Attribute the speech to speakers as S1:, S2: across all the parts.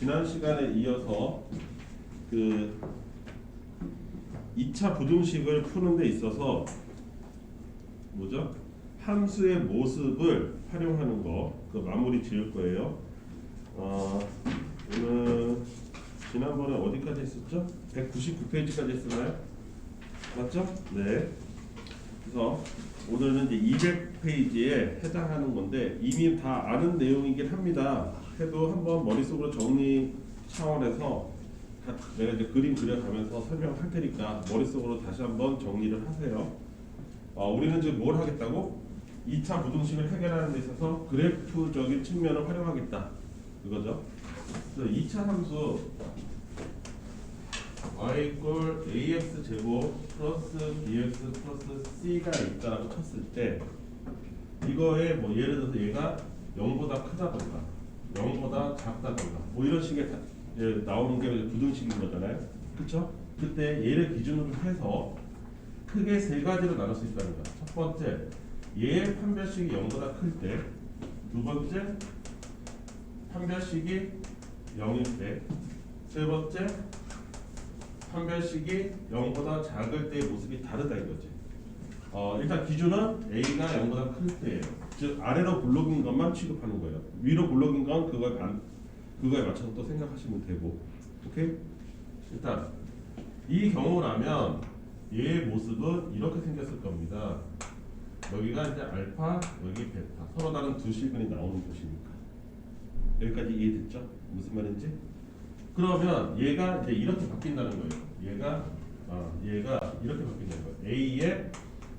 S1: 지난 시간에 이어서 그 2차 부등식을 푸는 데 있어서 뭐죠? 함수의 모습을 활용하는 거 그 마무리 지을 거예요. 어, 오늘 지난번에 어디까지 했었죠? 199페이지까지 했었나요? 맞죠? 네. 그래서 오늘은 이제 200페이지에 해당하는 건데 이미 다 아는 내용이긴 합니다. 해도 한번 머릿속으로 정리 차원에서 다- 내가 이제 그림 그려가면서 설명할 테니까 머릿속으로 다시 한번 정리를 하세요. 어, 우리는 지금 뭘 하겠다고? 2차 부등식을 해결하는 데 있어서 그래프적인 측면을 활용하겠다. 그거죠. 그래서 2차 함수 y 이꼴 ax 제곱 플러스 bx 플러스 c가 있다라고 쳤을 때 이거에 뭐 예를 들어서 얘가 0보다 크다던가 0보다 작다던가 뭐 이런 식의 다- 예, 나오는 게 부등식인 거잖아요. 그렇죠? 그때 얘를 기준으로 해서 크게 세 가지로 나눌 수 있다는 거야. 첫 번째, 얘의 판별식이 0보다 클 때, 두 번째, 판별식이 0일 때, 세 번째, 판별식이 0보다 작을 때의 모습이 다르다 이거지. 어, 일단 기준은 A가 0보다 클 때예요. 즉 아래로 블록인 것만 취급하는 거예요. 위로 블록인 건 그거에 반, 그거에 맞춰서 또 생각하시면 되고. 오케이? 일단 이 경우라면 얘의 모습은 이렇게 생겼을 겁니다. 여기가 이제 알파, 여기 베타. 서로 다른 두 실근이 나오는 곳이니까. 여기까지 이해됐죠? 무슨 말인지? 그러면 얘가 이제 이렇게 바뀐다는 거예요. 얘가 아, 얘가 이렇게 바뀐다는 거예요. A의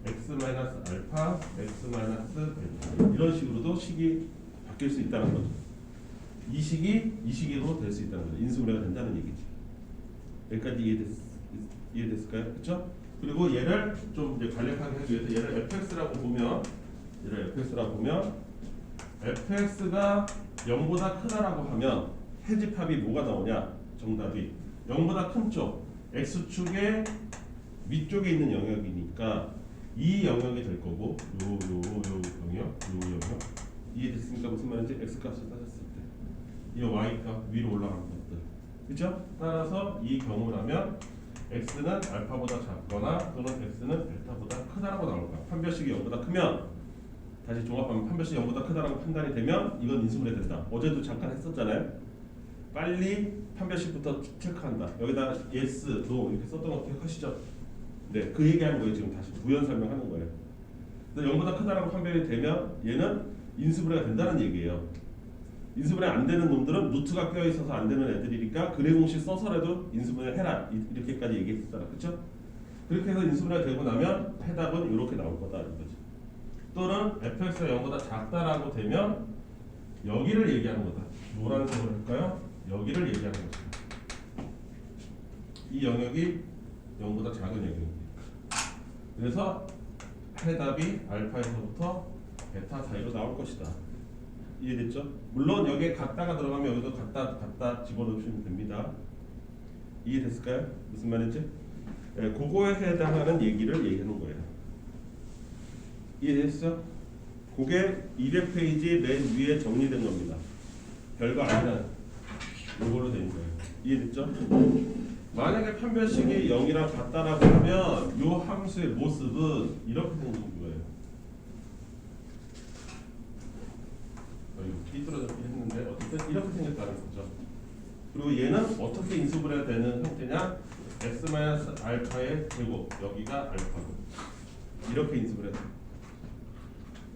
S1: x 마이너스 알파, x 마이너스 베타 이런 식으로도 식이 바뀔 수 있다는 거죠. 이 식이 이 식으로 될 수 있다는 거죠. 인수분해가 된다는 얘기지. 여기까지 이해됐, 이해됐을까요? 그렇죠? 그리고 얘를 좀 이제 간략하게 하기 위해서 얘를 fx라고 보면 얘를 fx라고 보면 fx가 0보다 크다라고 하면 해집합이 뭐가 나오냐? 정답이 0보다 큰 쪽 x축의 위쪽에 있는 영역이니까 이 영역이 될 거고 요 요 요 영역 요 영역 이해됐습니까? 무슨 말인지 x 값을 따졌을 때이 y 값 위로 올라가는 것들 그죠? 따라서 이 경우라면 x는 알파보다 작거나 또는 x는 벨타보다 크다라고 나올 거야. 판별식이 0보다 크면 다시 종합하면 판별식이 0보다 크다라고 판단이 되면 이건 인수분해 된다. 어제도 잠깐 했었잖아요. 빨리 판별식부터 체크한다. 여기다 yes, no 이렇게 썼던 거 기억하시죠? 네, 그 얘기하는 거예요. 지금 다시 부연 설명하는 거예요. 근데 0보다 크다라고 판별이 되면 얘는 인수분해가 된다는 얘기예요. 인수분해 안 되는 놈들은 루트가 껴 있어서 안 되는 애들이니까 그래 공식 써서라도 인수분해 해라 이- 이렇게까지 얘기했었잖아, 그렇죠? 그렇게 해서 인수분해가 되고 나면 해답은 이렇게 나올 거다 이거지. 또는 fx가 0보다 작다라고 되면 여기를 얘기하는 거다. 뭐라는 식으로 할까요? 여기를 얘기하는 것이다. 이 영역이 0보다 작은 영역입니다. 그래서 해답이 알파에서부터 베타 사이로 나올 것이다. 이해됐죠? 물론 여기에 갖다가 들어가면 여기도 갖다 갖다 집어넣으시면 됩니다. 이해됐을까요? 무슨 말인지? 예, 그거에 해당하는 얘기를 얘기하는 거예요. 이해됐어? 그게 200페이지 맨 위에 정리된 겁니다. 별거 아니라 이걸로 된 거예요. 이해됐죠? 만약에 판별식이 0이랑 같다라고 하면 이 함수의 모습은 이렇게 생긴 거예요. 어, 이거 삐뚤어졌긴 했는데 어쨌든 이렇게 생겼다는 거죠. 그리고 얘는 어떻게 인수분해 가 되는 형태냐? x 알파의 제곱 여기가 알파고 이렇게 인수분해.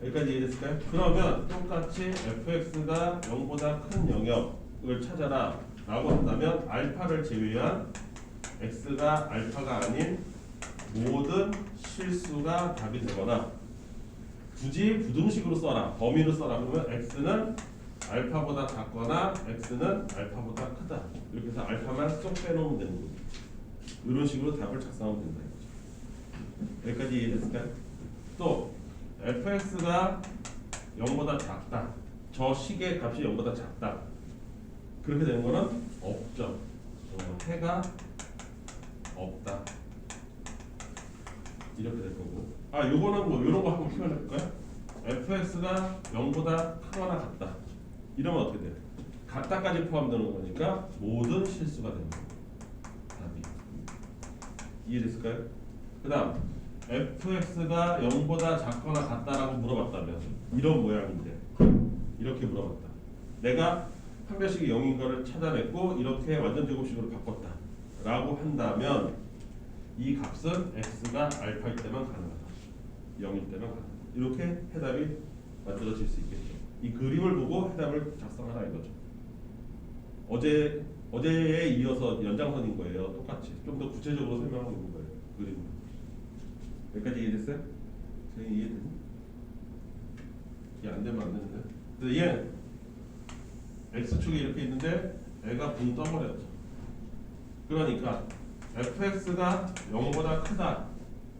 S1: 여기까지 이해됐을까요? 그러면 똑같이 fx가 0보다 큰 영역을 찾아라 라고 한다면 알파를 제외한 x가 알파가 아닌 모든 실수가 답이 되거나 굳이 부등식으로 써라 범위로 써라 그러면 x는 알파보다 작거나 x는 알파보다 크다. 이렇게 해서 알파만 쏙 빼놓으면 되는 거죠 이런 식으로 답을 작성하면 된다 이거죠. 여기까지 이해됐을까요? 또 fx가 0보다 작다. 저 식의 값이 0보다 작다. 그렇게 되는 거는 없죠. 어, 해가 없다 이렇게 될 거고 아 요거는 뭐 요런 거 한번 표현해 볼까요? fx가 0보다 크거나 같다 이러면 어떻게 돼요? 같다까지 포함되는 거니까 모든 실수가 됩니다. 답이 이해됐을까요? 그 다음 fx가 0보다 작거나 같다라고 물어봤다면 이런 모양인데 이렇게 물어봤다. 내가 판별식이 0인 거를 찾아냈고 이렇게 완전 제곱식으로 바꿨다 라고 한다면 이 값은 x가 알파일 때만 가능하다. 0일 때만 가능하다. 이렇게 해답이 만들어질 수 있겠죠. 이 그림을 보고 해답을 작성하라 이거죠. 어제 어제에 이어서 연장선인 거예요. 똑같이 좀 더 구체적으로 설명하고 있는 거예요. 그림. 여기까지 이해됐어요? 선생님 이해됐니? 이게 안 되면 안 되는데. 근데 얘 x축이 이렇게 있는데 애가 붕 떠버렸죠. 그러니까 fx가 0보다 크다.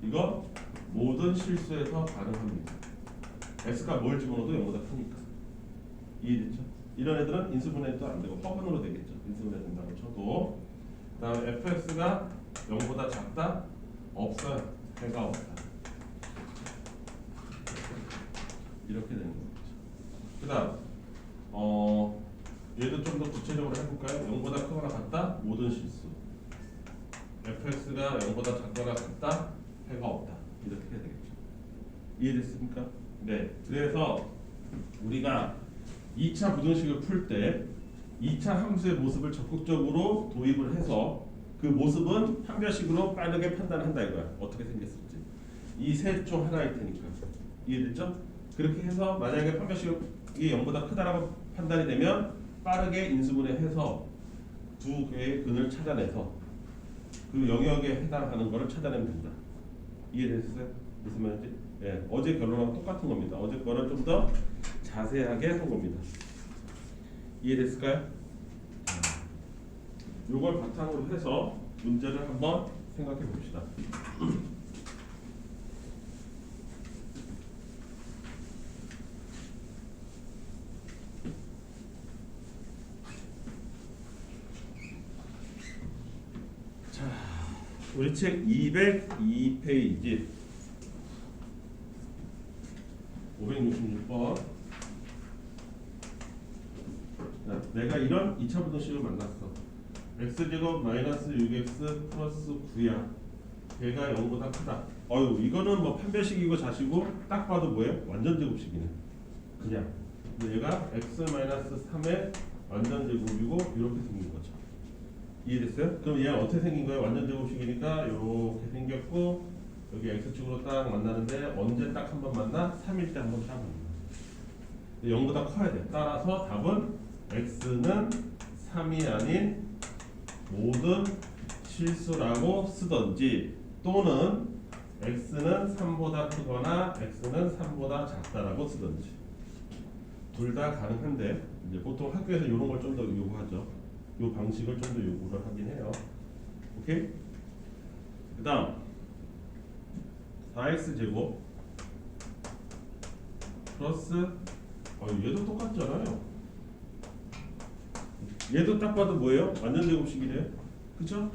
S1: 이거 모든 실수에서 가능합니다. x가 뭘 집어넣어도 0보다 크니까. 이해됐죠? 이런 애들은 인수분해도 안 되고 허분으로 되겠죠. 인수분해 된다고 쳐도. 그 다음에 fx가 0보다 작다? 없어요. 해가 없다. 이렇게 되는 거죠. 그 다음 어 얘도 좀 더 구체적으로 해볼까요? 0보다 크거나 같다? 모든 실수. Fx가 0보다 작거나 같다? 해가 없다. 이렇게 해야 되겠죠. 이해됐습니까? 네. 그래서 우리가 2차 부등식을 풀 때 2차 함수의 모습을 적극적으로 도입을 해서 그 모습은 판별식으로 빠르게 판단한다 이거야. 어떻게 생겼을지. 이 셋 중 하나일 테니까. 이해됐죠? 그렇게 해서 만약에 판별식이 0보다 크다라고 판단이 되면 빠르게 인수분해해서 두 개의 근을 찾아내서 그 영역에 해당하는 것을 찾아내면 된다. 이해됐어요? 무슨 말인지? 예, 어제 결론하고 똑같은 겁니다. 어제 거를 좀 더 자세하게 한 겁니다. 이해됐을까요? 요걸 바탕으로 해서 문제를 한번 생각해 봅시다. 자, 우리 책 202페이지. 566번. 내가 이런 2차 부등식을 만났어. x제곱 마이너스 6x 플러스 9야. 걔가 0보다 크다. 어유 이거는 뭐 판별식이고 자시고 딱 봐도 뭐예요? 완전 제곱식이네. 그냥. 얘가 x 마이너스 3의 완전 제곱이고 이렇게 생긴 거죠 이해됐어요? 그럼 얘 어떻게 생긴 거예요? 완전 제곱식이니까 이렇게 생겼고 여기 x축으로 딱 만나는데 언제 딱 한 번 만나? 3일 때 한 번 딱 만나 0보다 커야 돼 따라서 답은 x는 3이 아닌 모든 실수라고 쓰던지 또는 x는 3보다 크거나 x는 3보다 작다라고 쓰던지 둘 다 가능한데 이제 보통 학교에서 이런 걸 좀 더 요구하죠. 요 방식을 좀 더 요구를 하긴 해요. 오케이? 그 다음 4x 제곱 플러스 어 얘도 똑같잖아요. 얘도 딱 봐도 뭐예요? 완전 제곱식이래요. 그쵸?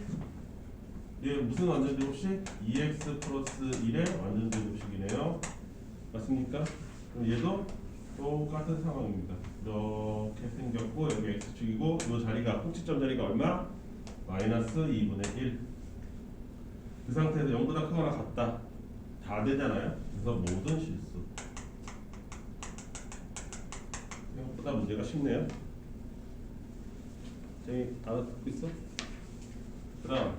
S1: 얘 무슨 완전 제곱식? 2x 플러스 1의 완전 제곱식이네요. 맞습니까? 그럼 얘도 똑같은 상황입니다. 이렇게 생겼고 여기 x축이고 이 자리가 꼭지점 자리가 얼마? 마이너스 2분의 1. 그 상태에서 0보다 크거나 같다. 다 되잖아요. 그래서 모든 실수. 생각보다 문제가 쉽네요. 쟤 알아듣고 있어? 그다음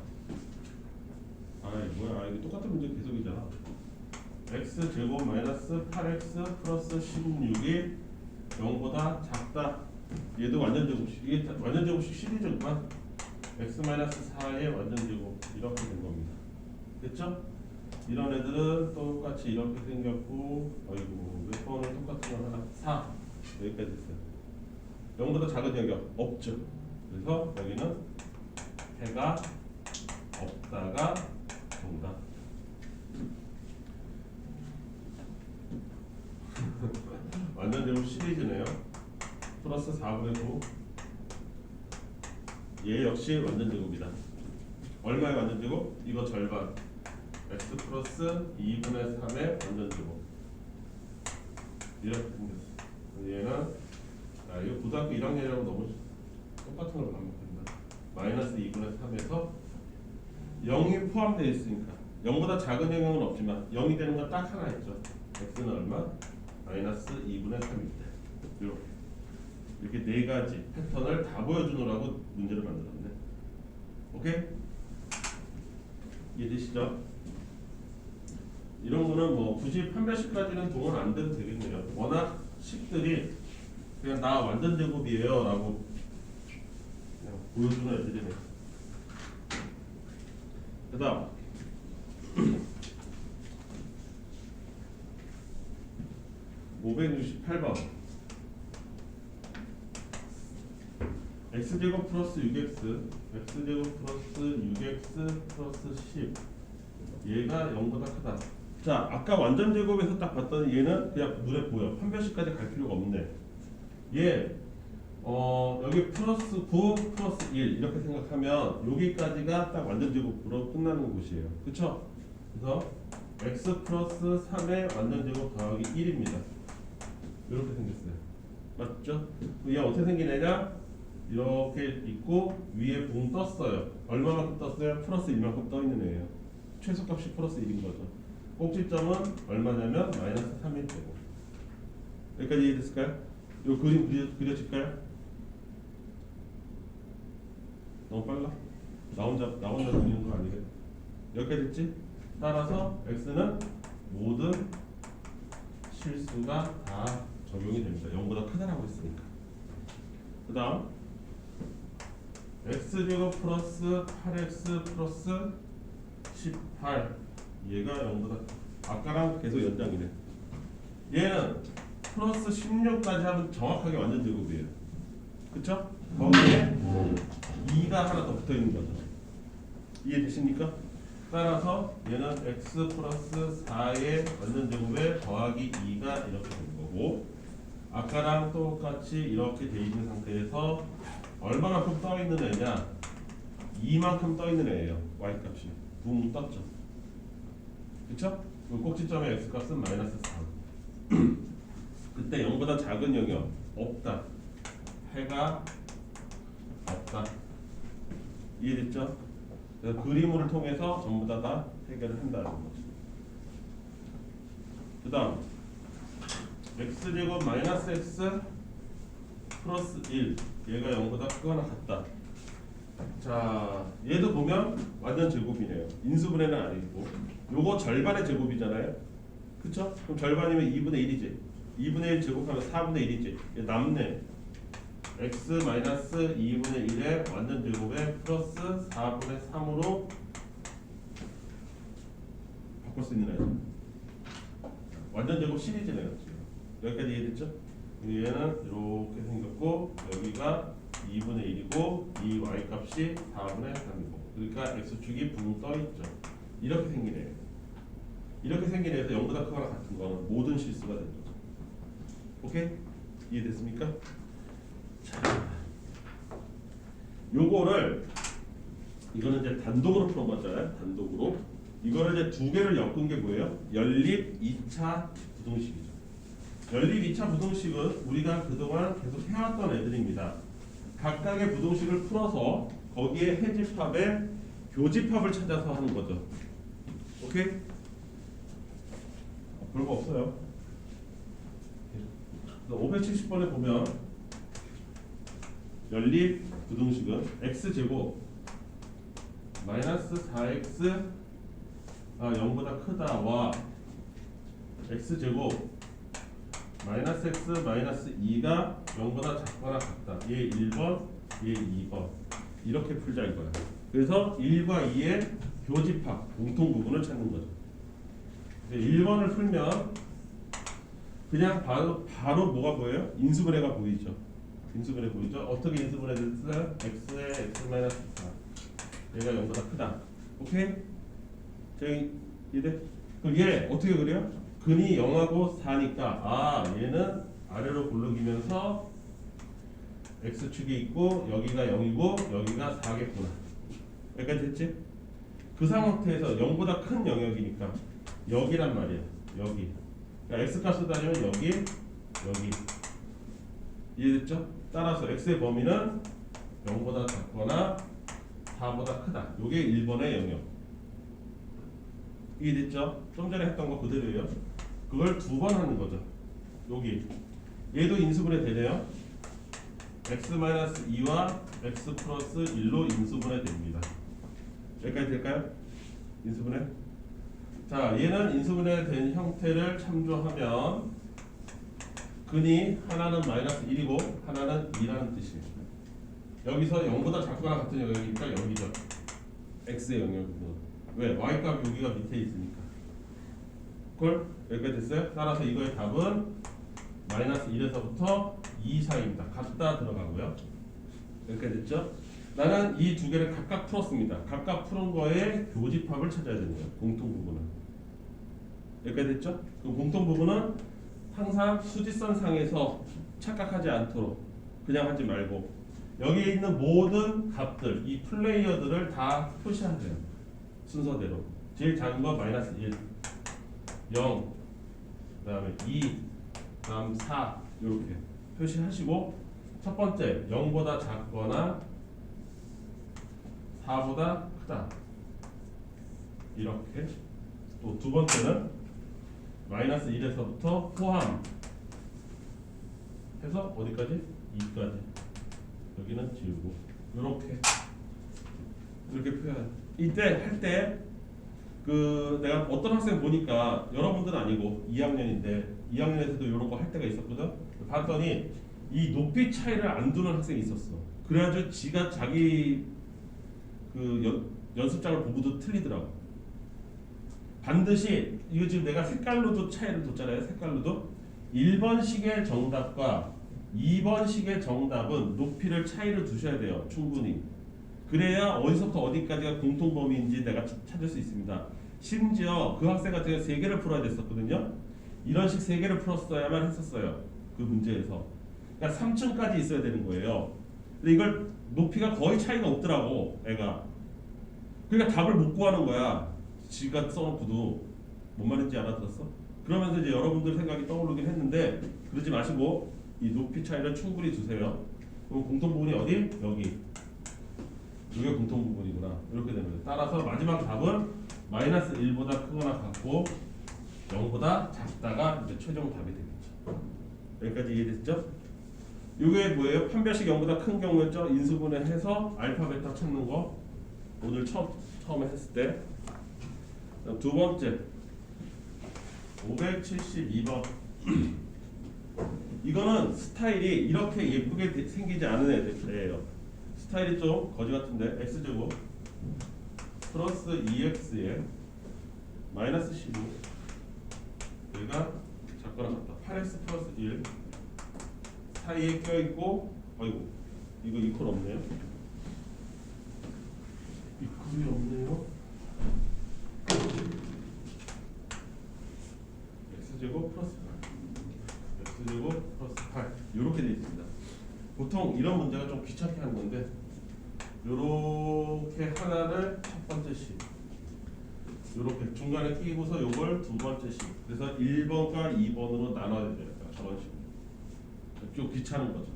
S1: 아이 뭐야 이게 똑같은 문제 계속이잖아. X 제곱 마이너스 8x 플러스 16이 0보다 작다. 얘도 완전 제곱식. 이게 다- 완전 제곱식 시리즈구만. x 마이너스 4의 완전 제곱 이렇게 된 겁니다. 됐죠? 이런 애들은 똑같이 이렇게 생겼고, 어이구 몇 번을 똑같은 거 하나 4 여기까지 됐어요. 0보다 작은 영역 없죠. 그래서 여기는 해가 없다가 정답. 완전 제곱 시리즈네요. 플러스 4분의 9. 얘 역시 완전 제곱이다. 얼마의 완전 제곱? 이거 절반. x 플러스 2분의 3의 완전 제곱. 이렇게 생겼어. 얘는 아 이거 고등학교 1학년이라고 너무 똑같은 걸 반복한다. 마이너스 2분의 3에서 0이 포함되어 있으니까 0보다 작은 영역은 없지만 0이 되는 건 딱 하나 있죠. x는 얼마? 마이너스 2분의 3입니다. 이렇게. 이렇게 네 가지 패턴을 다 보여주느라고 문제를 만들었네. 오케이? 이해되시죠? 이런 거는 뭐 굳이 판별식까지는 동원 안 돼도 되겠네요. 워낙 식들이 그냥 나 완전 제곱이에요 라고 그냥 보여주는 애들이네. 그 다음 568번. X제곱 플러스 6x x제곱 플러스 6x 플러스 10 얘가 0보다 크다. 자 아까 완전 제곱에서 딱 봤더니 얘는 그냥 눈에 보여. 판별식까지 갈 필요가 없네. 얘 어, 여기 플러스 9 플러스 1 이렇게 생각하면 여기까지가 딱 완전 제곱으로 끝나는 곳이에요. 그쵸? 그래서 x 플러스 3의 완전 제곱 더하기 1입니다 이렇게 생겼어요 맞죠? 얘 어떻게 생기느냐 이렇게 있고 위에 붕 떴어요. 얼마만큼 떴어요? 플러스 1만큼 떠 있는 애예요. 최소값이 플러스 1인 거죠. 꼭지점은 얼마냐면 마이너스 3일 되고. 여기까지 이해됐을까요? 이 그림 그려, 그려질까요? 너무 빨라? 나 혼자 나 혼자 그리는 거 아니래? 여기까지 됐지? 따라서 x는 모든 실수가 다 적용이 됩니다. 0보다 크다라고 했으니까. 그 다음 x제곱 플러스 8x 플러스 18 얘가 0보다 아까랑 계속 연장이네 얘는 플러스 16까지 하면 정확하게 완전 제곱이에요 그쵸? 거기에 2가 하나 더 붙어 있는 거죠 이해되십니까? 따라서 얘는 x 플러스 4의 완전 제곱에 더하기 2가 이렇게 된 거고 아까랑 똑같이 이렇게 돼 있는 상태에서 얼마만큼 떠 있는 애냐? 이만큼 떠 있는 애예요. y 값이 붕 떴죠. 그렇죠? 꼭지점의 x 값은 마이너스 3. 그때 0보다 작은 영역 없다. 해가 없다. 이해됐죠? 그래서 그림을 통해서 전부 다, 다 해결을 한다는 거죠. 그 다음 x제곱 마이너스 x 플러스 1 얘가 0보다 크거나 같다. 자 얘도 보면 완전 제곱이네요. 인수분해는 아니고. 요거 절반의 제곱이잖아요. 그쵸? 그럼 절반이면 2분의 1이지. 2분의 1 제곱하면 4분의 1이지. 얘 남네. x 마이너스 2분의 1의 완전 제곱에 플러스 4분의 3으로 바꿀 수 있는 애죠. 완전 제곱 시리즈네요 지금 여기까지 이해됐죠? 얘는 이렇게 생겼고 여기가 2분의 1이고 이 y 값이 4분의 3이고 그러니까 x축이 붕 떠있죠 이렇게 생기네요 이렇게 생긴 애에서 0보다 크거나 같은 거는 모든 실수가 되는 거죠 오케이? 이해됐습니까? 자 요거를 이거는 이제 단독으로 푸는 거잖아요 단독으로 이거를 이제 두 개를 엮은 게 뭐예요? 연립 2차 부동식이죠 연립 2차 부동식은 우리가 그동안 계속 해왔던 애들입니다. 각각의 부동식을 풀어서 거기에 해집합에 교집합을 찾아서 하는 거죠. 오케이? 어, 별거 없어요. 570번에 보면 연립 부동식은 x제곱 마이너스 4x 아 0보다 크다와 x제곱 마이너스 x 마이너스 2가 0보다 작거나 같다. 얘 1번, 얘 2번. 이렇게 풀자 이거야. 그래서 1과 2의 교집합, 공통 부분을 찾는 거죠. 1번을 풀면 그냥 바로 바로 뭐가 보여요? 인수분해가 보이죠. 인수분해 보이죠? 어떻게 인수분해 됐어요? x의 x 마이너스 4. 얘가 0보다 크다. 오케이? 저기 이래? 그럼 얘 어떻게 그려? 근이 0하고 4니까 아 얘는 아래로 굴러기면서 x축이 있고 여기가 0이고 여기가 4겠구나 여기까지 됐지? 그 상태에서 0보다 큰 영역이니까 여기란 말이야 여기 그러니까 x값을 따지면 여기 여기 이해됐죠? 따라서 x의 범위는 0보다 작거나 4보다 크다. 요게 1번의 영역. 이해됐죠? 좀 전에 했던 거 그대로예요. 그걸 두 번 하는 거죠. 여기 얘도 인수분해 되네요. x-2와 x 플러스 1로 인수분해 됩니다. 여기까지 될까요? 인수분해? 자, 얘는 인수분해 된 형태를 참조하면 근이 하나는 마이너스 1이고 하나는 2라는 뜻이에요. 여기서 0보다 작거나 같은 영역이니까 여기죠. x의 영역은 왜? y 값 여기가 밑에 있으니까. 그걸 여기까지 됐어요? 따라서 이거의 답은 마이너스 1에서부터 2 사이입니다. 갖다 들어가고요. 여기까지 됐죠? 나는 이 두 개를 각각 풀었습니다. 각각 푸는 거에 교집합을 찾아야 거예요. 공통 부분은. 여기까지 됐죠? 그 공통 부분은 항상 수직선 상에서 착각하지 않도록 그냥 하지 말고 여기에 있는 모든 값들, 이 플레이어들을 다 표시하세요. 순서대로. 제일 작은 거 마이너스 1, 0, 그 다음에 2, 다음 4 이렇게 표시하시고 첫 번째 0보다 작거나 4보다 크다. 이렇게. 또 두 번째는 마이너스 1에서부터 포함 해서 어디까지? 2까지. 여기는 지우고. 이렇게. 이렇게 표현. 이때 할때 그 내가 어떤 학생 보니까 여러분들은 아니고 2학년인데 2학년에서도 이런 거 할 때가 있었거든? 봤더니 이 높이 차이를 안 두는 학생이 있었어. 그래가지고 지가 자기 그 연, 연습장을 보고도 틀리더라고. 반드시 이거 지금 내가 색깔로도 차이를 뒀잖아요 색깔로도. 1번식의 정답과 2번식의 정답은 높이를 차이를 두셔야 돼요 충분히 그래야 어디서부터 어디까지가 공통 범위인지 내가 찾- 찾을 수 있습니다. 심지어 그 학생 같은 경우 세 개를 풀어야 됐었거든요. 이런 식 세 개를 풀었어야만 했었어요. 그 문제에서. 그러니까 3층까지 있어야 되는 거예요. 근데 이걸 높이가 거의 차이가 없더라고, 애가. 그러니까 답을 못 구하는 거야. 지가 써놓고도 뭔 말인지 알아들었어? 그러면서 이제 여러분들 생각이 떠오르긴 했는데 그러지 마시고 이 높이 차이를 충분히 두세요. 그럼 공통 부분이 어디? 여기. 이게 공통 부분이구나 이렇게 거예요. 따라서 마지막 답은 마이너스 1보다 크거나 같고 0보다 작다가 이제 최종 답이 되겠죠. 여기까지 이해됐죠? 이게 뭐예요? 판별식 0보다 큰 경우였죠. 인수분해 해서 알파 베타 찾는 거 오늘 처음 처음에 했을 때. 두 번째 572번 이거는 스타일이 이렇게 예쁘게 되- 생기지 않은 애들이에요. 스타일이 좀 거지 같은데 x제곱 플러스 2x에 마이너스 15 여기가 작거나 같다. 8x 플러스 1 사이에 껴있고 어이구 이거 이퀄 없네요. 이퀄이 없네요. X제곱 플러스 8 x제곱 플러스 8 이렇게 되어 있습니다. 보통 이런 문제가 좀 귀찮게 하는 건데 요렇게 하나를 첫 번째씩 요렇게 중간에 끼고서 요걸 두 번째씩 그래서 1번과 2번으로 나눠야 돼요 저런 식으로. 좀 귀찮은 거죠.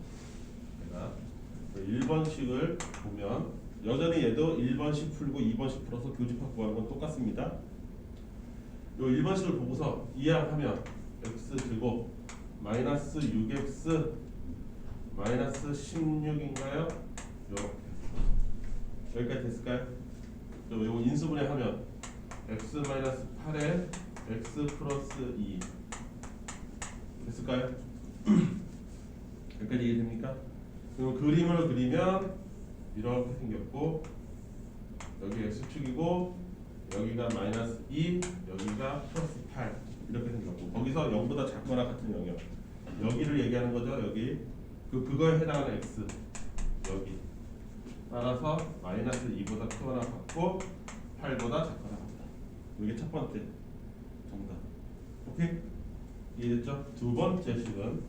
S1: 내가. 1번씩을 보면 여전히 얘도 1번씩 풀고 2번씩 풀어서 교집합 구하는 건 똑같습니다. 요 1번씩을 보고서 이항하면 x 제곱 마이너스 6x 마이너스 16인가요? 요렇게 여기까지 됐을까요? 또 요거 인수분해 하면 x 마이너스 8에 x 플러스 2 됐을까요? 여기까지 이해됩니까? 그럼 그림을 그리면 이렇게 생겼고 여기 x축이고 여기가 마이너스 2 여기가 플러스 8 이렇게 생겼고 거기서 0보다 작거나 같은 영역 여기를 얘기하는 거죠 여기 그 그거에 해당하는 x 여기 따라서 마이너스 2보다 크거나 같고 8보다 작거나 같다. 이게 첫 번째 정답. 오케이? 이해됐죠? 두 번째 식은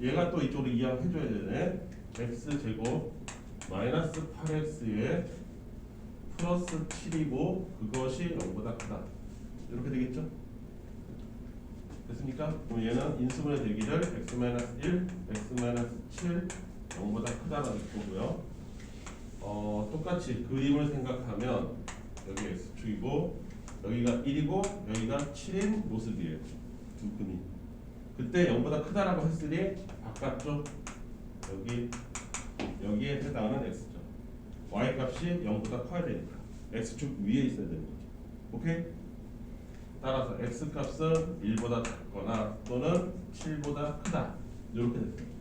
S1: 얘가 또 이쪽으로 이항해줘야 되네. x 제곱 마이너스 8x에 플러스 7이고 그것이 0보다 크다. 이렇게 되겠죠? 됐습니까? 그럼 얘는 인수분해 되기를 x 마이너스 1, x 마이너스 7, 0보다 크다라는 거고요. 어, 똑같이 그림을 생각하면 여기 x축이고 여기가 1이고 여기가 7인 모습이에요. 두 근이. 그때 0보다 크다라고 했으니 바깥쪽 여기 여기에 해당하는 x죠. y 값이 0보다 커야 되니까 x축 위에 있어야 되는 거죠. 오케이? 따라서 x 값은 1보다 작거나 또는 7보다 크다. 이렇게 됐어요.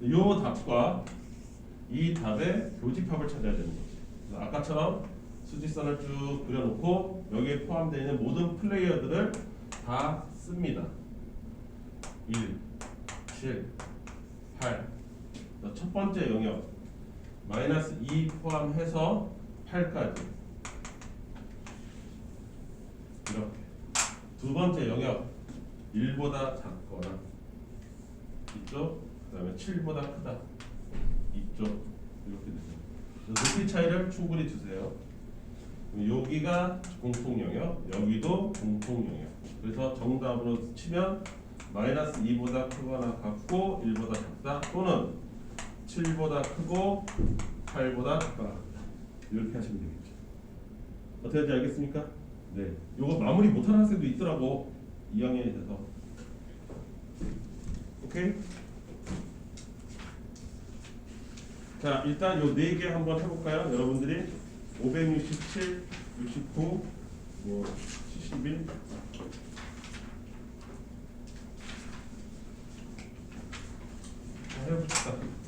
S1: 이 답과 이 답의 교집합을 찾아야 되는 거지. 그래서 아까처럼 수직선을 쭉 그려놓고 여기에 포함되어 있는 모든 플레이어들을 다 씁니다. 1, 7, 8. 첫 번째 영역 마이너스 2 포함해서 8까지 이렇게 두 번째 영역 1보다 작거나 이쪽 그 다음에 7보다 크다 이쪽 이렇게 되죠. 높이 차이를 충분히 주세요. 여기가 공통 영역, 여기도 공통 영역. 그래서 정답으로 치면 마이너스 2보다 크거나 같고 1보다 작다 또는 7보다 크고 8보다 작거나 같다. 이렇게 하시면 되겠죠. 어떻게 하는지 알겠습니까? 네. 요거 마무리 못하는 학생도 있더라고 2학년이 돼서. 오케이? 자 일단 요 네 개 한번 해볼까요? 여러분들이 567, 69, 뭐 71. 자, 해봅시다.